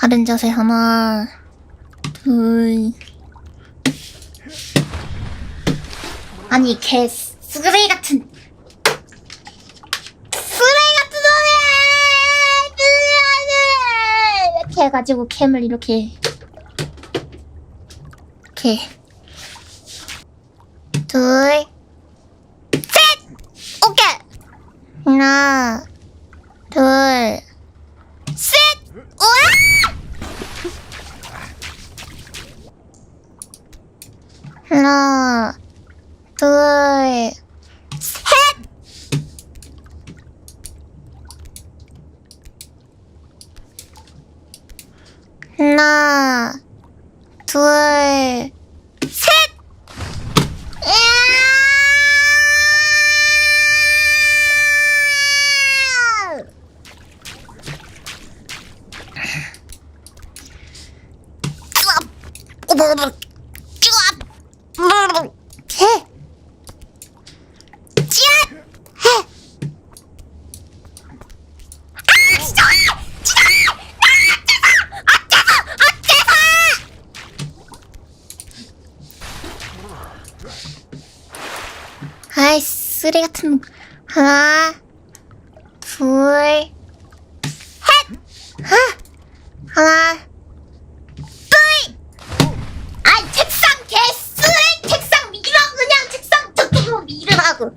바른 자세 하나, 둘. 아니, 개, 쓰레기 같은. 쓰레기 같은 소리! 이렇게 해가지고 캠을 이렇게. 이렇게. 둘. 셋! 오케이! 하나, 둘, 셋! 우 하나, 둘, 셋! 하나, 둘, 셋! 이야! 아이 쓰레 같은 하나 둘 셋! 하나 둘! 아이 책상 개쓰레 책상 밀어 그냥 책상 저쪽으로 밀으라고